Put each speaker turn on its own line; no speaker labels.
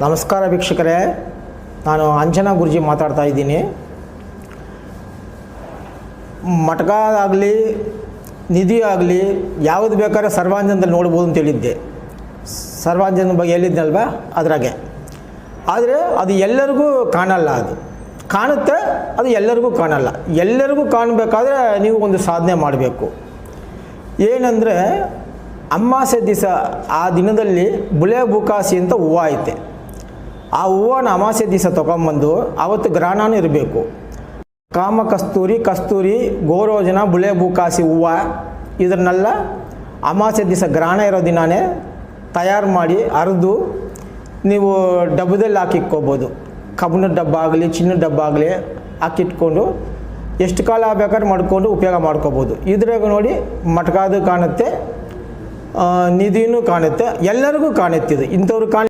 ನಮಸ್ಕಾರ ವೀಕ್ಷಕರೇ. ನಾನು ಅಂಜನಾ ಗುರುಜಿ ಮಾತಾಡ್ತಾ ಇದ್ದೀನಿ. ಮಟಕ ಆಗಲಿ ನಿಧಿ ಆಗಲಿ ಯಾವುದು ಬೇಕಾದ್ರೆ ಸರ್ವಾಂಜನದಲ್ಲಿ ನೋಡ್ಬೋದು ಅಂತ ಹೇಳಿದ್ದೆ. ಸರ್ವಾಂಜನ ಬಗ್ಗೆ ಹೇಳಿದ್ನಲ್ವ? ಅದರಾಗೆ. ಆದರೆ ಅದು ಎಲ್ಲರಿಗೂ ಕಾಣಲ್ಲ ಅದು. ಕಾಣುತ್ತೆ, ಅದು ಎಲ್ಲರಿಗೂ ಕಾಣಲ್ಲ. ಎಲ್ಲರಿಗೂ ಕಾಣಬೇಕಾದ್ರೆ ನೀವು ಒಂದು ಸಾಧನೆ ಮಾಡಬೇಕು. ಏನಂದರೆ ಅಮಾಸೆ ದಿವಸ ಆ ದಿನದಲ್ಲಿ ಬುಳೆ ಬುಕಾಸಿ ಅಂತ ಹೂವು ಐತೆ ಆ ಹೂವನ್ನು ಅಮಾಸೆ ದಿವಸ ತೊಗೊಂಬಂದು ಆವತ್ತು ಗ್ರಹಣನೂ ಇರಬೇಕು. ಕಾಮ ಕಸ್ತೂರಿ ಕಸ್ತೂರಿ, ಗೋರೋಜನ, ಬುಳೆ ಬೂಕಾಸಿ ಹೂವು ಇದನ್ನೆಲ್ಲ ಅಮಾಸೆ ದಿವಸ ಗ್ರಹಣ ಇರೋ ದಿನಾನೇ ತಯಾರು ಮಾಡಿ ಅರೆದು ನೀವು ಡಬ್ಬದಲ್ಲಿ ಹಾಕಿಟ್ಕೋಬೋದು ಕಬ್ಬಿಣದ ಡಬ್ಬ ಆಗಲಿ, ಚಿನ್ನದ ಡಬ್ಬ ಆಗಲಿ ಹಾಕಿಟ್ಕೊಂಡು ಎಷ್ಟು ಕಾಲ ಬೇಕಾದ್ರೆ ಮಾಡ್ಕೊಂಡು ಉಪಯೋಗ ಮಾಡ್ಕೋಬೋದು. ಇದ್ರಾಗ ನೋಡಿ ಮಟ್ಕಾದು ಕಾಣುತ್ತೆ ನಿಧಿನೂ ಕಾಣುತ್ತೆ, ಎಲ್ಲರಿಗೂ ಕಾಣುತ್ತೆ ಇದು. ಇಂಥವ್ರು ಕಾಣ